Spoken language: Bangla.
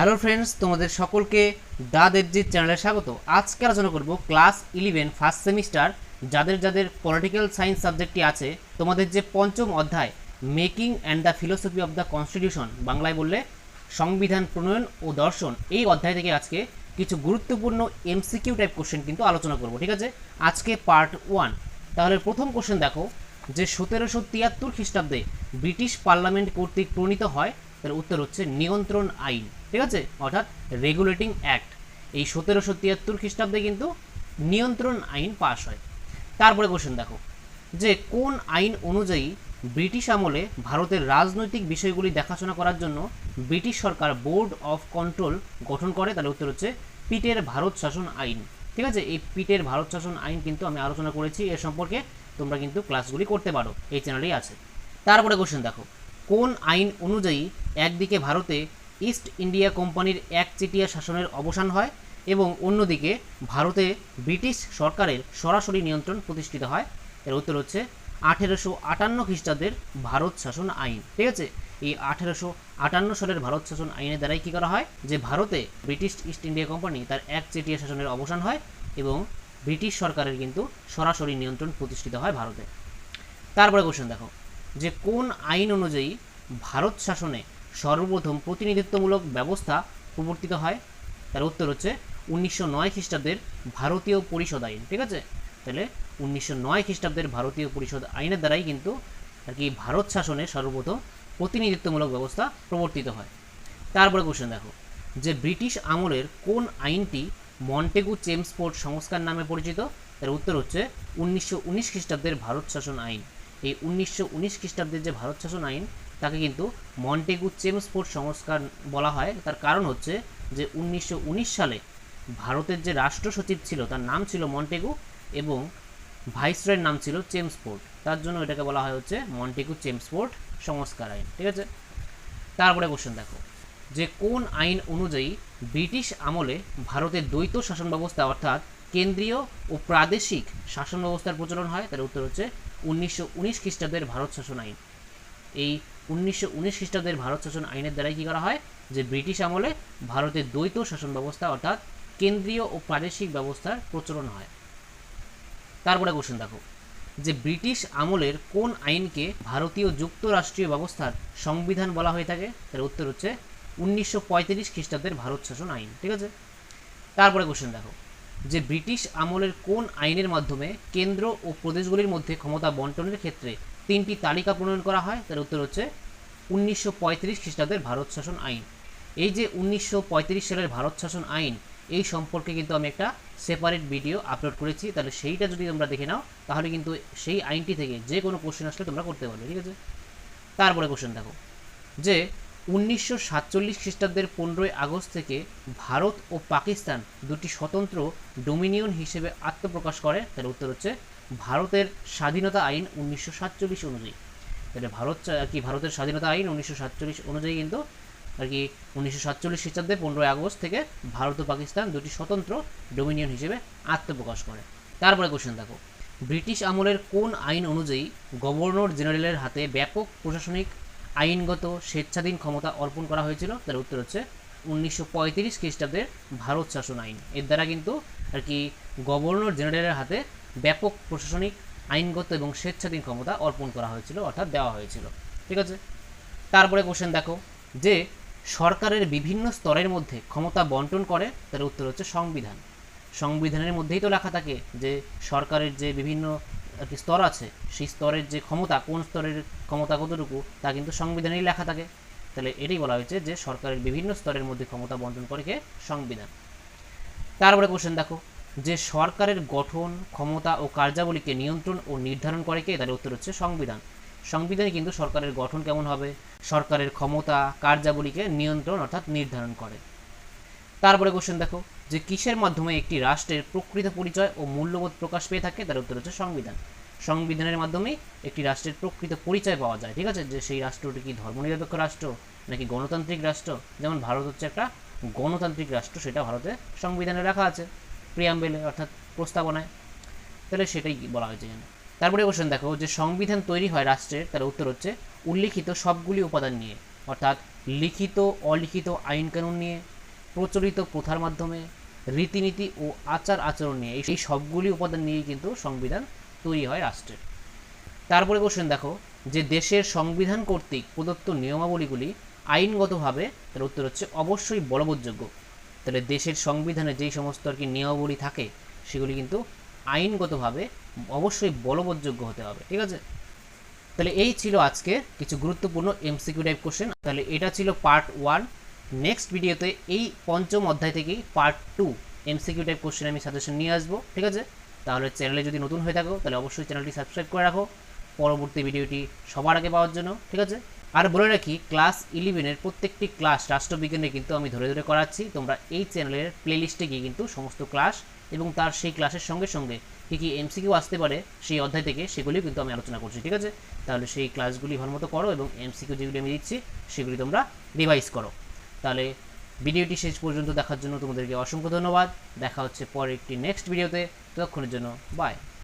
হ্যালো ফ্রেন্ডস, তোমাদের সকলকে দা দেবজিৎ চ্যানেলে স্বাগত। আজকে আলোচনা করব ক্লাস ইলেভেন, ফার্স্ট সেমিস্টার, যাদের যাদের পলিটিক্যাল সায়েন্স সাবজেক্টটি আছে, তোমাদের যে পঞ্চম অধ্যায়, making and the philosophy of the constitution, বাংলায় বললে সংবিধান, প্রণয়ন ও দর্শন, এই অধ্যায় থেকে আজকে কিছু গুরুত্বপূর্ণ এমসিকিউ টাইপ কোশ্চেন কিন্তু আলোচনা করব, ঠিক আছে? আজকে পার্ট ওয়ান। তাহলে প্রথম কোশ্চেন দেখো, যে সতেরোশো তিয়াত্তর খ্রিস্টাব্দে ব্রিটিশ পার্লামেন্ট কর্তৃক প্রণীত হয় তার উত্তর হচ্ছে নিয়ন্ত্রণ আইন। ঠিক আছে? অর্থাৎ রেগুলেটিং অ্যাক্ট এই সতেরোশো তিয়াত্তর খ্রিস্টাব্দে কিন্তু নিয়ন্ত্রণ আইন পাশ হয়। তারপরে কোশ্চেন দেখো। যে কোন আইন অনুযায়ী ব্রিটিশ আমলে ভারতের রাজনৈতিক বিষয়গুলি দেখাশোনা করার জন্য ব্রিটিশ সরকার বোর্ড অফ কন্ট্রোল গঠন করে, তাহলে উত্তর হচ্ছে পিটের ভারত শাসন আইন। ঠিক আছে? এই পিটের ভারত শাসন আইন কিন্তু আমি আলোচনা করেছি এর সম্পর্কে তোমরা কিন্তু ক্লাসগুলি করতে পারো। এই চ্যানেলেই আছে। তারপরে কোশ্চেন দেখো। কোন আইন অনুযায়ী একদিকে ভারতে ইস্ট ইন্ডিয়া কোম্পানির একচেটিয়া শাসনের অবসান হয় এবং অন্যদিকে ভারতে ব্রিটিশ সরকারের সরাসরি নিয়ন্ত্রণ প্রতিষ্ঠিত হয়? এর উত্তর হচ্ছে আঠেরোশো আটান্ন খ্রিস্টাব্দের ভারত শাসন আইন। ঠিক আছে? এই আঠেরোশো আটান্ন সালের ভারত শাসন আইনের দ্বারাই কী করা হয়? যে ভারতে ব্রিটিশ ইস্ট ইন্ডিয়া কোম্পানি তার একচেটিয়া শাসনের অবসান হয় এবং ব্রিটিশ সরকারের কিন্তু সরাসরি নিয়ন্ত্রণ প্রতিষ্ঠিত হয় ভারতে। তারপরে কোশ্চেন দেখো। যে কোন আইন অনুযায়ী ভারত শাসনে সর্বপ্রথম প্রতিনিধিত্বমূলক ব্যবস্থা প্রবর্তিত হয়? তার উত্তর হচ্ছে উনিশশো নয় খ্রিস্টাব্দের ভারতীয় পরিষদ আইন, ঠিক আছে? তাহলে উনিশশো নয় খ্রিস্টাব্দের ভারতীয় পরিষদ আইনের দ্বারাই কিন্তু আর কি ভারত শাসনে সর্বপ্রথম প্রতিনিধিত্বমূলক ব্যবস্থা প্রবর্তিত হয়। তারপরে কোশ্চেন দেখো। যে ব্রিটিশ আমলের কোন আইনটি মন্টেগু চেমসফোর্ড সংস্কার নামে পরিচিত? তার উত্তর হচ্ছে উনিশশো উনিশ খ্রিস্টাব্দের ভারত শাসন আইন। এই উনিশশো উনিশ খ্রিস্টাব্দের যে ভারত শাসন আইন, তাকে কিন্তু মন্টেগু চেমসফোর্ড সংস্কার বলা হয়। তার কারণ হচ্ছে যে উনিশশো উনিশ সালে ভারতের যে রাষ্ট্র সচিব ছিল, তার নাম ছিল মন্টেগু এবং ভাইসরয়ের নাম ছিল চেমসফোর্ড তার জন্য এটাকে বলা হয় হচ্ছে মন্টেগু চেমসফোর্ড সংস্কার আইন, ঠিক আছে? তারপরে কোশ্চেন দেখো। যে কোন আইন অনুযায়ী ব্রিটিশ আমলে ভারতের দ্বৈত শাসন ব্যবস্থা, অর্থাৎ কেন্দ্রীয় ও প্রাদেশিক শাসন ব্যবস্থার প্রচলন হয়। তার উত্তর হচ্ছে উনিশশো উনিশ খ্রিস্টাব্দের ভারত শাসন আইন। এই উনিশশো উনিশ খ্রিস্টাব্দের ভারত শাসন আইনের দ্বারাই কী করা হয়? যে ব্রিটিশ আমলে ভারতের দ্বৈত শাসন ব্যবস্থা অর্থাৎ কেন্দ্রীয় ও প্রাদেশিক ব্যবস্থার প্রচলন হয়। তারপরে কোশ্চেন দেখো। যে ব্রিটিশ আমলের কোন আইনকে ভারতীয় যুক্তরাষ্ট্রীয় ব্যবস্থার সংবিধান বলা হয়ে থাকে? তার উত্তর হচ্ছে উনিশশো পঁয়ত্রিশ খ্রিস্টাব্দের ভারত শাসন আইন। ঠিক আছে? তারপরে কোশ্চেন দেখো। যে ব্রিটিশ আমলের কোন আইনের মাধ্যমে কেন্দ্র ও প্রদেশগুলির মধ্যে ক্ষমতা বন্টনের ক্ষেত্রে তিনটি তালিকা প্রণয়ন করা হয়? তার উত্তর হচ্ছে উনিশশো পঁয়ত্রিশ খ্রিস্টাব্দের ভারত শাসন আইন। এই যে উনিশশো পঁয়ত্রিশ সালের ভারত শাসন আইন, এই সম্পর্কে কিন্তু আমি একটা সেপারেট ভিডিও আপলোড করেছি। তাহলে সেইটা যদি তোমরা দেখে নাও, তাহলে কিন্তু সেই আইনটি থেকে যে কোনো কোশ্চেন আসলে তোমরা করতে পারবে, ঠিক আছে? তারপরে কোশ্চেন দেখো। যে উনিশশো সাতচল্লিশ খ্রিস্টাব্দের পনেরোই আগস্ট থেকে ভারত ও পাকিস্তান দুটি স্বতন্ত্র ডোমিনিয়ন হিসেবে আত্মপ্রকাশ করে। তার উত্তর হচ্ছে ভারতের স্বাধীনতা আইন উনিশশো সাতচল্লিশ অনুযায়ী। তাহলে ভারত আর কি ভারতের স্বাধীনতা আইন উনিশশো সাতচল্লিশ অনুযায়ী কিন্তু আর কি উনিশশো সাতচল্লিশ খ্রিস্টাব্দে পনেরোই আগস্ট থেকে ভারত ও পাকিস্তান দুটি স্বতন্ত্র ডোমিনিয়ন হিসেবে আত্মপ্রকাশ করে। তারপরে কোশ্চেন দেখো। ব্রিটিশ আমলের কোন আইন অনুযায়ী গভর্নর জেনারেলের হাতে ব্যাপক প্রশাসনিক আইনগত স্বেচ্ছাধীন ক্ষমতা অর্পণ করা হয়েছিল। তার উত্তর হচ্ছে উনিশশো পঁয়ত্রিশ খ্রিস্টাব্দের ভারত শাসন আইন। এর দ্বারা কিন্তু আর কি গভর্নর জেনারেলের হাতে ব্যাপক প্রশাসনিক, আইনগত এবং স্বেচ্ছাধীন ক্ষমতা অর্পণ করা হয়েছিল অর্থাৎ দেওয়া হয়েছিল। ঠিক আছে? তারপরে কোশ্চেন দেখো, যে সরকারের বিভিন্ন স্তরের মধ্যে ক্ষমতা বন্টন করে, তার উত্তর হচ্ছে সংবিধান। সংবিধানের মধ্যেই তো লেখা থাকে যে সরকারের যে বিভিন্ন আর কি স্তর আছে, সেই স্তরের যে ক্ষমতা, কোন স্তরের ক্ষমতা কতটুকু, তা কিন্তু সংবিধানেই লেখা থাকে। তাহলে এটাই বলা হয়েছে যে সরকারের বিভিন্ন স্তরের মধ্যে ক্ষমতা বন্টন করে কে? সংবিধান। তারপরে কোশ্চেন দেখো, যে সরকারের গঠন, ক্ষমতা ও কার্যাবলীকে নিয়ন্ত্রণ ও নির্ধারণ করে কে? তার উত্তর হচ্ছে সংবিধান। সংবিধানে কিন্তু সরকারের গঠন কেমন হবে? সরকারের ক্ষমতা, কার্যাবলীকে নিয়ন্ত্রণ অর্থাৎ নির্ধারণ করে। তারপরে কোশ্চেন দেখো, যে কিসের মাধ্যমে একটি রাষ্ট্রের প্রকৃত পরিচয় ও মূল্যবোধ প্রকাশ পেয়ে থাকে? তার উত্তর হচ্ছে সংবিধান। সংবিধানের মাধ্যমে একটি রাষ্ট্রের প্রকৃত পরিচয় পাওয়া যায়, ঠিক আছে? যে সেই রাষ্ট্রটি কি ধর্মনিরপেক্ষ রাষ্ট্র নাকি গণতান্ত্রিক রাষ্ট্র? যেমন ভারত হচ্ছে একটা গণতান্ত্রিক রাষ্ট্র, সেটা ভারতে সংবিধানে রাখা আছে প্রিয়াম্বেলে অর্থাৎ প্রস্তাবনায়। তাহলে সেটাই বলা হয়েছে এখানে। তারপরে কোশ্চেন দেখো, যে সংবিধান তৈরি হয় রাষ্ট্রের, তার উত্তর হচ্ছে উল্লিখিত সবগুলি উপাদান নিয়ে, অর্থাৎ লিখিত, অলিখিত আইন কানুন নিয়ে, প্রচলিত প্রথার মাধ্যমে, রীতিনীতি ও আচার আচরণ নিয়ে, এই সবগুলি উপাদান নিয়েই কিন্তু সংবিধান তৈরি হয় রাষ্ট্রের। তারপরে কোশ্চেন দেখো, যে দেশের সংবিধান কর্তৃক প্রদত্ত নিয়মাবলীগুলি আইনগতভাবে, তার উত্তর হচ্ছে অবশ্যই বলবৎযোগ্য। তাহলে দেশের সংবিধানে যেই সমস্ত আর কি নিয়মাবলী থাকে, সেগুলি কিন্তু আইনগতভাবে অবশ্যই বলবৎযোগ্য হতে হবে, ঠিক আছে? তাহলে এই ছিল আজকে কিছু গুরুত্বপূর্ণ এমসিকিউ টাইপ কোশ্চেন তাহলে এটা ছিল পার্ট ওয়ান নেক্সট ভিডিওতে এই পঞ্চম অধ্যায় থেকেই part two MCQ type question আমি সাজেশন নিয়ে আসব, ঠিক আছে? তাহলে চ্যানেলে যদি নতুন হয়ে থাকো, তাহলে অবশ্যই চ্যানেলটি সাবস্ক্রাইব করে রাখো। পরবর্তী ভিডিওটি সবার আগে পাওয়ার জন্য, ঠিক আছে? আর বলে রাখি ক্লাস ইলেভেনের প্রত্যেকটি ক্লাস রাষ্ট্রবিজ্ঞানে কিন্তু আমি ধরে ধরে করাচ্ছি, তোমরা এই চ্যানেলের প্লেলিস্টে গিয়ে কিন্তু সমস্ত ক্লাস এবং তার সেই ক্লাসের সঙ্গে সঙ্গে কী কী এমসিকিউ আসতে পারে, সেই অধ্যায় থেকে সেগুলিও কিন্তু আমি আলোচনা করছি, ঠিক আছে? তাহলে সেই ক্লাসগুলি ভালোমতো করো এবং এমসিকিউ যেগুলি আমি দিচ্ছি, সেগুলি তোমরা রিভাইজ করো। তাহলে ভিডিওটি শেষ পর্যন্ত দেখার জন্য তোমাদেরকে অসংখ্য ধন্যবাদ। দেখা হচ্ছে পরে একটি নেক্সট ভিডিওতে ততক্ষণের জন্য বাই